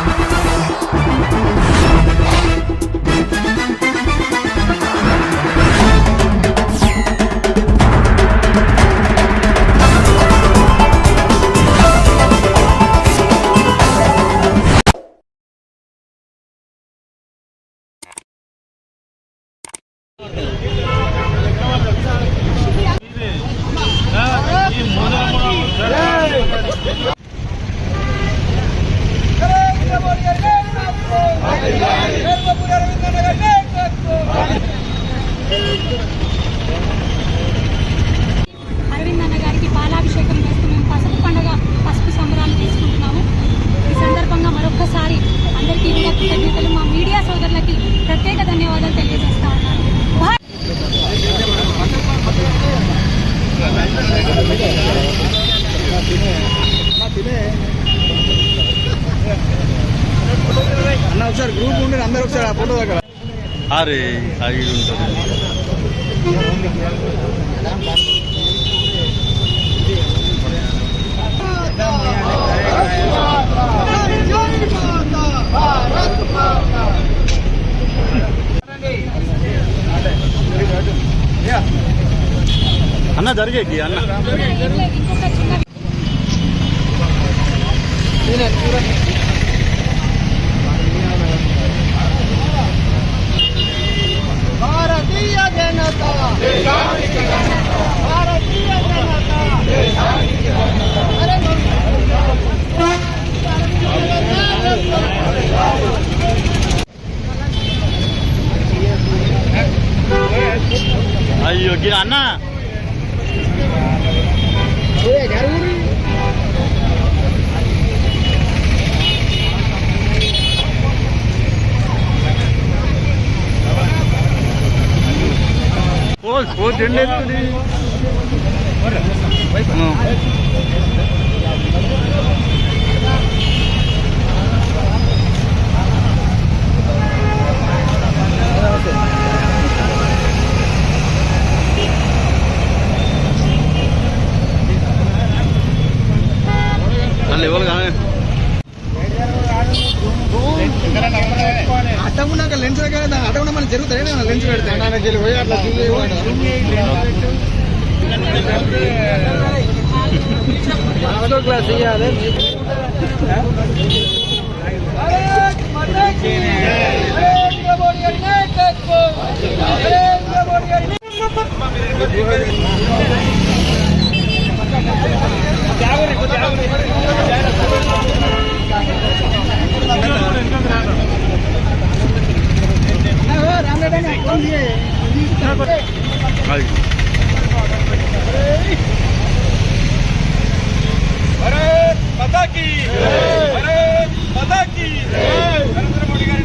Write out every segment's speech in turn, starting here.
అరవింద్ ఉండి అందరూ ఒకసారి అరే అది ఉంటుంది. అన్న జరిగేది అన్న. ఇంకొక చిన్న భారతీయ జనతా. భారతీయ జనతా. అయ్యో గిరా అన్నా. extended to the అట్టకున్నాక లెన్స్ అట్టకుండా మనం జరుగుతాయి? లెన్స్ పెడితే? పోయి అట్లా క్లాస్ ఇవ్వాలి అది భారత్ మాతా కీ భారత్ మాతా కీ నరేంద్ర మోడీ గారి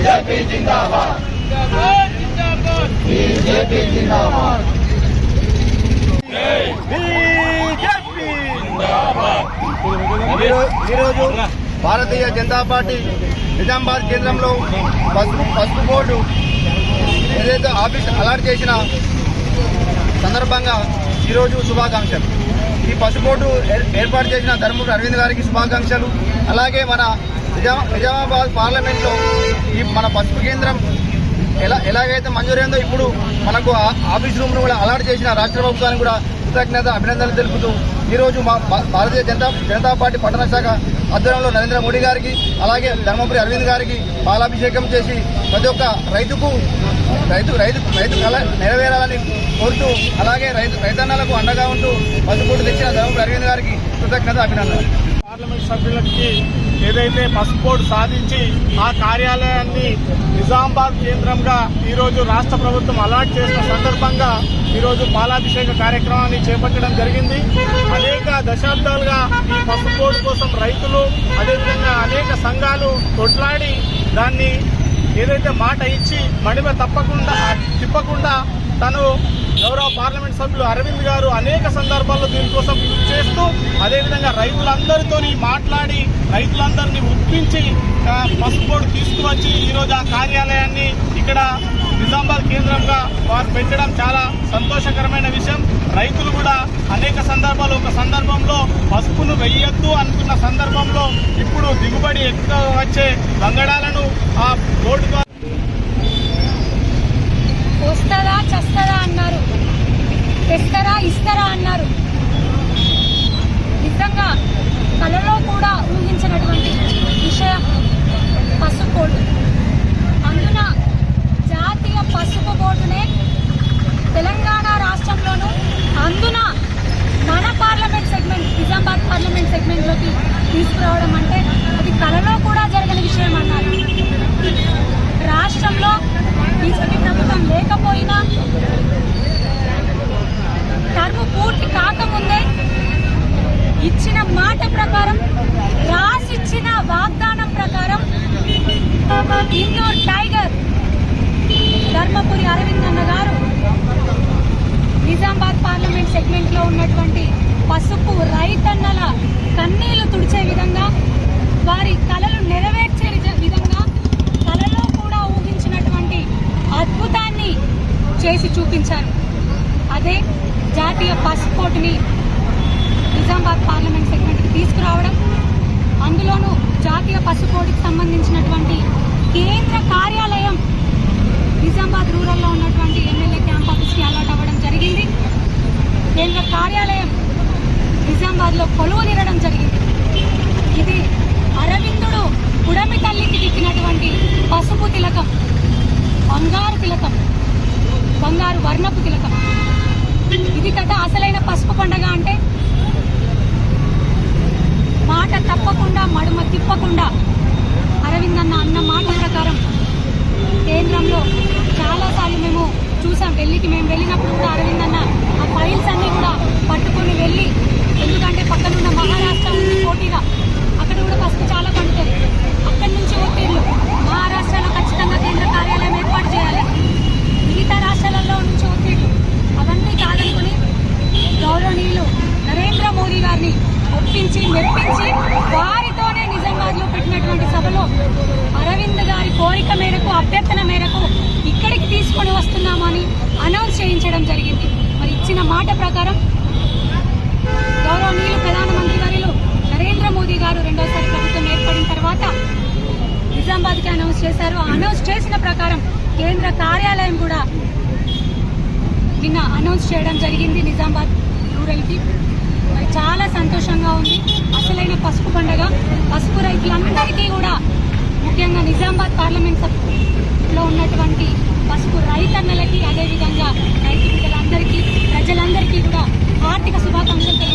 బీజేపీ జిందాబాద్. బీజేపీ జిందాబాద్. ఈరోజు భారతీయ జనతా పార్టీ నిజామాబాద్ కేంద్రంలో పసుపు పసుపు బోర్డు ఏదైతే ఆఫీస్ అలాట్ చేసిన సందర్భంగా ఈరోజు శుభాకాంక్షలు. ఈ పసుపు బోర్డు ఏర్- ఏర్పాటు చేసిన ధర్మపురి అరవింద్ గారికి శుభాకాంక్షలు. అలాగే మన నిజామా నిజామాబాద్ పార్లమెంట్లో ఈ మన పసుపు కేంద్రం ఎలా ఎలాగైతే మంజూరైందో ఇప్పుడు మనకు ఆ- ఆఫీస్ రూమ్ను కూడా అలాట్ చేసిన రాష్ట్ర ప్రభుత్వానికి కూడా కృతజ్ఞత అభినందనలు తెలుపుతూ ఈరోజు మా భారతీయ జనతా జనతా పార్టీ పట్టణ శాఖ ఆధ్వర్యంలో నరేంద్ర మోడీ గారికి అలాగే ధర్మపురి అరవింద్ గారికి పాలాభిషేకం చేసి ప్రతి ఒక్క రైతుకు రైతు రైతు రైతు కళ నెరవేరాలని కోరుతూ అలాగే రైతు రైతన్నలకు అండగా ఉంటూ పసుపూట తెచ్చిన ధర్మపురి అరవింద్ గారికి కృతజ్ఞత అభినందనలు. పార్లమెంట్ సభ్యులకి ఏదైతే పసుపు సాధించి ఆ కార్యాలయాన్ని నిజామాబాద్ కేంద్రంగా ఈరోజు రాష్ట్ర ప్రభుత్వం అలాట్ చేసిన సందర్భంగా ఈరోజు పాలాభిషేక కార్యక్రమాన్ని చేపట్టడం జరిగింది. అనేక దశాబ్దాలుగా ఈ పసుపు కోసం రైతులు అదేవిధంగా అనేక సంఘాలు కొట్లాడి దాన్ని ఏదైతే మాట ఇచ్చి మడిమ తప్పకుండా తిప్పకుండా తను గౌరవ పార్లమెంట్ సభ్యులు అరవింద్ గారు అనేక సందర్భాల్లో దీనికోసం కృషి చేస్తూ అదేవిధంగా రైతులందరితో మాట్లాడి రైతులందరినీ ఒప్పించి ఆ, పసుపు బోర్డు తీసుకువచ్చి ఈరోజు ఆ కార్యాలయాన్ని ఇక్కడ నిజామాబాద్ కేంద్రంగా వారు పెట్టడం చాలా సంతోషకరమైన విషయం. రైతులు కూడా అనేక సందర్భాలు ఒక సందర్భంలో పసుపును వెయ్యొద్దు అనుకున్న సందర్భంలో ఇప్పుడు దిగుబడి ఎక్కువ వచ్చే వంగడాలను ఆ బోర్డు వస్తుందా చస్తుందా అన్నారు. తెస్తారా ఇస్తారా అన్నారు. నిజంగా కళలో కూడా ఊహించినటువంటి విషయం పసుపు బోర్డు అందున జాతీయ పసుపు బోర్డునే తెలంగాణ రాష్ట్రంలోనూ అందున మన పార్లమెంట్ సెగ్మెంట్ నిజామాబాద్ పార్లమెంట్ సెగ్మెంట్లోకి తీసుకురావడం అంటే అది కలలో కూడా జరగని విషయం అన్నారు. రాష్ట్రంలో బీజేపీ ప్రభుత్వం లేకపోయినా టర్మ్ పూర్తి కాకముందే ఇచ్చిన మాట ప్రకారం రాసిచ్చిన వాగ్దానం ప్రకారం ఇండోర్ టైగర్ ధర్మపురి అరవింద్ అన్న గారు నిజామాబాద్ పార్లమెంట్ సెగ్మెంట్లో ఉన్నటువంటి పసుపు రైతన్నల కన్నీళ్ళు తుడిచే విధంగా వారి కళ నెరవేర్చే విధ- విధంగా కలలో కూడా ఊహించినటువంటి అద్భుతాన్ని చేసి చూపించారు అదే జాతీయ నిజామాబాద్ పార్లమెంట్ సెగ్మెంట్కి తీసుకురావడం అందులోనూ జాతీయ పసుపోటుకి సంబంధించినటువంటి కేంద్ర కార్యాలయం నిజామాబాద్ రూరల్లో ఉన్నటువంటి ఎమ్మెల్యే క్యాంప్ ఆఫీస్కి అలాట్ అవ్వడం జరిగింది. కేంద్ర కార్యాలయం నిజామాబాద్లో కొలువు తీరడం జరిగింది. ఇది అరవిందుడు ఉడమి తల్లికి దిక్కినటువంటి పసుపు తిలకం బంగారు తిలకం బంగారు వర్ణపు తిలకం ఇది కదా అసలైన పసుపు పండగ అంటే మాట తప్పకుండా మడుమ తిప్పకుండా అరవింద్ అన్న అన్న మాట ప్రకారం కేంద్రంలో చాలాసార్లు మేము చూసాం ఢిల్లీకి మేము వెళ్ళినప్పుడు కూడా అరవింద్ అన్న ఆ ఫైల్స్ అన్నీ కూడా పట్టుకొని వెళ్ళి ఎందుకంటే పక్కనున్న మహారాష్ట్ర ఉంది పోటీగా అక్కడ కూడా పసుపు చాలా పండుతుంది అక్కడి నుంచి ఒత్తిళ్ళు మహారాష్ట్రలో ఖచ్చితంగా కేంద్ర కార్యాలయం ఏర్పాటు చేయాలి మిగతా రాష్ట్రాలలో నుంచి ఒత్తిళ్ళు అవన్నీ కాదనుకుని గౌరవనీయులు నరేంద్ర మోదీ గారిని ఒప్పించి మెప్పించి వారితోనే నిజామాబాద్లో పెట్టినటువంటి సభలో అరవింద్ గారి కోరిక మేరకు అభ్యర్థన మేరకు ఇక్కడికి తీసుకొని వస్తున్నామని అనౌన్స్ చేయించడం జరిగింది మరి ఇచ్చిన మాట ప్రకారం గౌరవనీయులు ప్రధానమంత్రి వర్యులు నరేంద్ర మోదీ గారు రెండోసారి ప్రభుత్వం ఏర్పడిన తర్వాత నిజామాబాద్కి అనౌన్స్ చేశారు. అనౌన్స్ చేసిన ప్రకారం కేంద్ర కార్యాలయం కూడా నిన్న అనౌన్స్ చేయడం జరిగింది నిజామాబాద్ రూరల్కి. మరి చాలా సంతోషంగా ఉంది. అసలైన పసుపు పండగ. పసుపు రైతులందరికీ కూడా ముఖ్యంగా నిజామాబాద్ పార్లమెంట్లో ఉన్నటువంటి పసుపు రైతన్నలకి అదేవిధంగా రైతు బిడ్డలందరికీ ప్రజలందరికీ కూడా ఆర్థిక శుభాకాంక్షలు